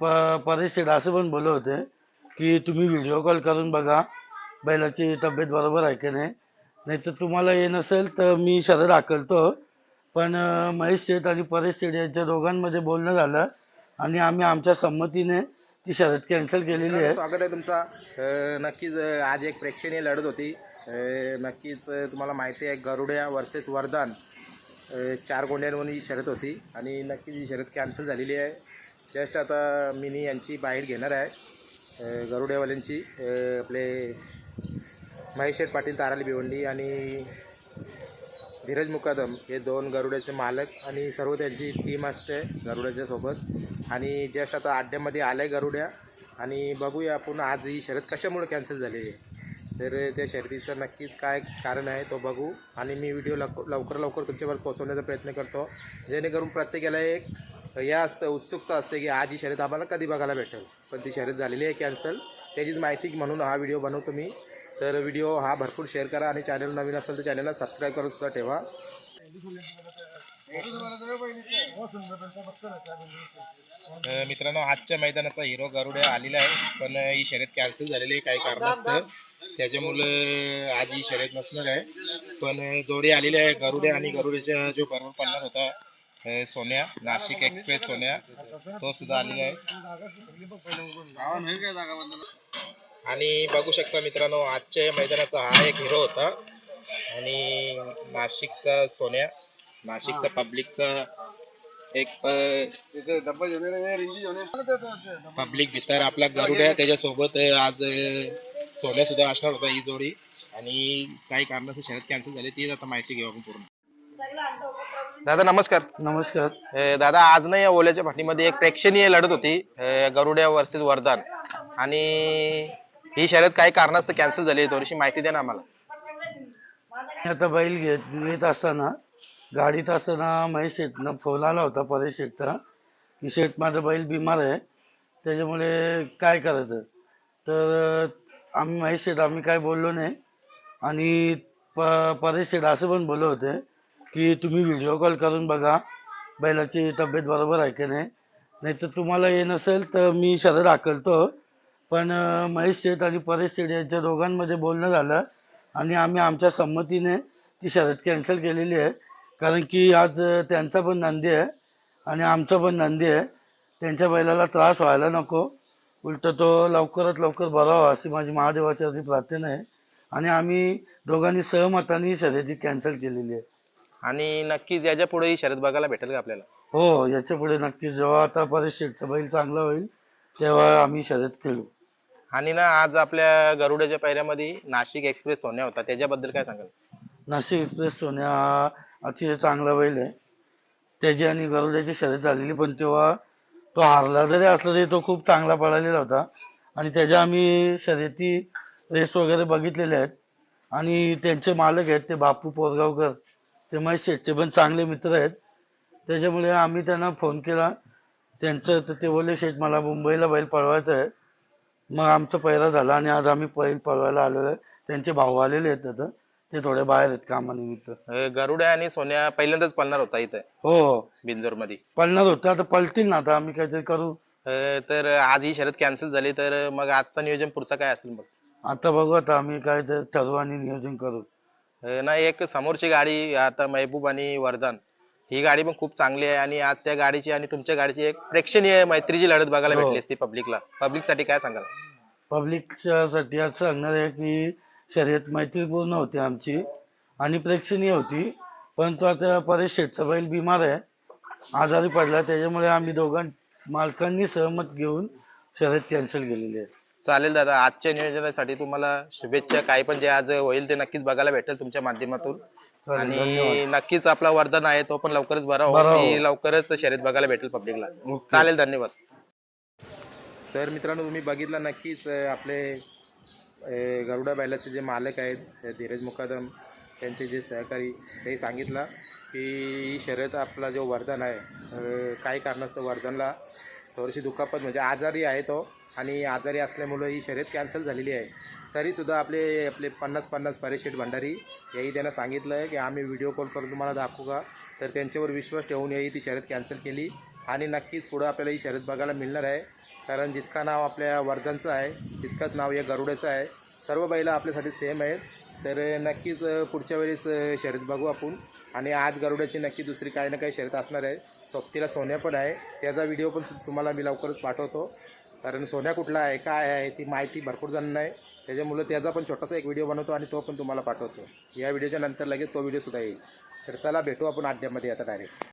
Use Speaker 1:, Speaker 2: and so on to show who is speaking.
Speaker 1: प परेश शेठ असं पण बोलत होते की तुम्ही व्हिडिओ कॉल करून बघा. बैलाची तब्येत बरोबर आहे की नाही? नाही तर तुम्हाला हे नसेल तर मी शरद आकलतो. पण महेश शेठ आणि परेश शेठ यांच्या दोघांमध्ये बोलणं झालं आणि आम्ही आमच्या संमतीने ती शर्यत कॅन्सल केलेली आहे.
Speaker 2: स्वागत आहे तुमचा. नक्कीच आज एक प्रेक्षणीय लढत होती. नक्कीच तुम्हाला माहिती आहे गरुड्या वर्सेस वरदान अ, चार गोंड्यांवर ही शर्यत होती. आणि नक्कीच ही शर्यत कॅन्सल झालेली आहे. जस्ट आता मिनी यांची बाहेर घेणार आहे. गरुडेवाल्यांची गरुड्यावाल्यांची आपले महेश पाटील ताराली भिवंडी आणि धीरज मुकादम हे दोन गरुड्याचे मालक आणि सर्व त्यांची टीम असते गरुड्याच्या सोबत. आणि जस्ट आता आड्ड्यामध्ये आलं आहे गरुड्या. आणि बघूया आपण आज ही शर्यत कशामुळे कॅन्सल झाली आहे. तर त्या शर्यतीचं नक्कीच काय कारण आहे तो बघू. आणि मी व्हिडिओ लवकर लवकर लवकर तुमच्यावर पोहोचवण्याचा प्रयत्न करतो. जेणेकरून प्रत्येकाला एक या असतं उत्सुकता असते की आज ही शर्यत आम्हाला कधी बघायला भेटेल. पण ती शर्यत झालेली आहे कॅन्सल त्याचीच माहिती म्हणून हा व्हिडिओ बनवतो मी तर व्हिडिओ हा भरपूर शेअर करा आणि चॅनल नवीन असेल तर चॅनलला सबस्क्राईब करून सुद्धा ठेवा. मित्रांनो आजच्या मैदानाचा हिरो गरुड आलेला आहे. पण ही शर्यत कॅन्सल झालेली आहे. काही कारणास्तव. त्याच्यामुळं आज ही शर्यत नसणार आहे. पण जोडी आलेली आहे गरुडे आणि गरुडेचा जो बरोबर पडणार होता अ, सोन्या नाशिक एक्सप्रेस सोन्या. तो सुद्धा आलेला आहे. आणि बघू शकता मित्रांनो आजच्या या मैदानाचा हा एक हिरो होता. आणि नाशिकचा सोन्या नाशिकचा पब्लिकचा एक पब्लिक भीतर आपला गरुड्या त्याच्यासोबत अं, आज सोन्या सुद्धा असणार होता ही जोडी. आणि काही कारणास्तव शर्यत कॅन्सल झाली तीच आता माहिती घेऊ आपण पूर्ण. दादा नमस्कार.
Speaker 1: नमस्कार.
Speaker 2: दादा आज ना या ओल्याच्या फाटीमध्ये एक प्रेक्षणीय लढत होती गरुड्या वर्सेस वरदान. आणि ही शर्यत काही कारणास्तव कॅन्सल झाली थोडीशी माहिती द्या ना आम्हाला.
Speaker 1: आता बैल घेत येत असताना गाडीत असताना महेश शेठनं फोन आला होता परेश शेठचा की शेठ माझा बैल बिमार आहे त्याच्यामुळे काय करायचं? तर आम्ही महेश शेठ आम्ही काय बोललो नाही. आणि प परेश शेठ असं पण बोलत होते की तुम्ही व्हिडिओ कॉल करून बघा. बैलाची तब्येत बरोबर आहे की नाही? नाही तर तुम्हाला हे नसेल तर मी शरद आकलतो. पण महेश शेठ आणि परेश शेठ यांच्या दोघांमध्ये बोलणं झालं. आणि आम्ही आमच्या संमतीने ती शर्यत कॅन्सल केलेली आहे. कारण की आज त्यांचा पण नंदी आहे आणि आमचा पण नंदी आहे. त्यांच्या बैलाला त्रास व्हायला नको. उलट तो लवकरात लवकर बरा व्हा अशी माझी महादेवाच्या वरती प्रार्थना आहे. आणि आम्ही दोघांनी सहमताने ही शर्यती कॅन्सल केलेली आहे.
Speaker 2: आणि नक्कीच याच्यापुढे ही शर्यत बघायला भेटेल का आपल्याला?
Speaker 1: हो याच्यापुढे नक्की जेव्हा आता परेश शेठचा बैल चांगला होईल तेव्हा आम्ही शर्यत खेळू.
Speaker 2: आणि ना आज आपल्या गरुड्याच्या पैऱ्यामध्ये नाशिक एक्सप्रेस सोन्या होता. त्याच्याबद्दल काय सांगाल?
Speaker 1: नाशिक एक्सप्रेस सोन्या हा अतिशय चांगला बैल आहे. त्याची आणि गरुड्याची शर्यत झालेली पण तेव्हा तो हारला जरी असला तरी तो खूप चांगला पळालेला होता. आणि त्याच्या आम्ही शर्यती रेस वगैरे बघितलेले आहेत. आणि त्यांचे मालक आहेत ते बापू पोरगावकर. ते महेश शेठचे पण चांगले मित्र आहेत. त्याच्यामुळे आम्ही त्यांना फोन केला. त्यांचं तर ते बोलले शेठ मला मुंबईला बैल पळवायचा आहे. मग आमचा पहिरा झाला आणि आज आम्ही बैल पळवायला आलेलो आहे. त्यांचे भाऊ आलेले आहेत आता. ते थोडे बाहेर आहेत कामानिमित्त.
Speaker 2: अं, गरुड्या आणि सोन्या पहिल्यांदाच पळणार होता इथं.
Speaker 1: हो हो.
Speaker 2: बिंजोरमध्ये
Speaker 1: पळणार होतं. आता पळतील ना आता. आम्ही काहीतरी करू.
Speaker 2: तर आज ही शर्यत कॅन्सल झाली तर मग आजचं नियोजन पुढचं काय असेल मग?
Speaker 1: आता बघू आता. आम्ही काहीतरी ठरवू आणि नियोजन करू.
Speaker 2: अं, ना एक समोरची गाडी आता महबूब आणि वरदान ही गाडी पण खूप चांगली आहे आणि आज त्या गाडीची आणि तुमच्या गाडीची एक प्रेक्षणीय मैत्रीची लढत बघायला
Speaker 1: हो.
Speaker 2: भेटली असती पब्लिकला. पब्लिकसाठी काय सांगाल?
Speaker 1: पब्लिकच्या साठी आज सांगणार आहे की शर्यत मैत्रीपूर्ण होती आमची आणि प्रेक्षणीय होती परंतु आता परेश शेठचा बैल बिमार आहे आजारी पडला त्याच्यामुळे आम्ही दोघां मालकांनी सहमत घेऊन शर्यत कॅन्सल केलेली आहे.
Speaker 2: चालेल दादा आजच्या नियोजनासाठी तुम्हाला शुभेच्छा. काही पण जे आज होईल ते नक्कीच बघायला भेटेल तुमच्या माध्यमातून. आणि नक्कीच आपला वरदान आहे तो पण लवकरच बरा
Speaker 1: बरा
Speaker 2: हो
Speaker 1: हो.
Speaker 2: आणि लवकरच शर्यत बघायला भेटेल पब्लिकला. चालेल धन्यवाद. तर मित्रांनो तुम्ही बघितलं नक्कीच आपले गरुडा बैलाचे जे मालक आहेत धीरज मुकादम त्यांचे जे सहकारी ते सांगितलं की शर्यत आपला जो वरदान आहे काही कारणास्तव वरदानला थोडीशी दुखापत म्हणजे आजारी आहे तो आणि आजारी असल्यामुळं ही शर्यत कॅन्सल झालेली आहे. तरीसुद्धा आपले आपले पन्नास पन्नास परेशेठ भंडारी याही त्यांना सांगितलं आहे की आम्ही व्हिडिओ कॉल करून तुम्हाला दाखवू का? तर त्यांच्यावर विश्वास ठेवून याही ती शर्यत कॅन्सल केली आणि नक्कीच पुढं आपल्याला ही शर्यत बघायला मिळणार आहे. कारण जितकं नाव आपल्या वर्धनचं आहे तितकंच नाव या गरुड्याचं आहे. सर्व बैलं आपल्यासाठी सेम आहेत. तर नक्कीच पुढच्या वेळेस शर्यत बघू आपण. आणि आज गरुड्याची नक्की दुसरी काही ना काही शर्यत असणार आहे. सोबतीला सोन्या पण आहे. त्याचा व्हिडिओ पण तुम्हाला मी लवकरच पाठवतो. कारण सोन्या कुठला आहे काय आहे ती माहिती भरपूर जणांना आहे. त्याच्यामुळं त्याचा पण छोटासा एक व्हिडिओ बनवतो आणि तो पण तुम्हाला पाठवतो. या व्हिडिओच्या नंतर लगेच तो व्हिडिओसुद्धा येईल. तर चला भेटू आपण अड्ड्यामध्ये आता डायरेक्ट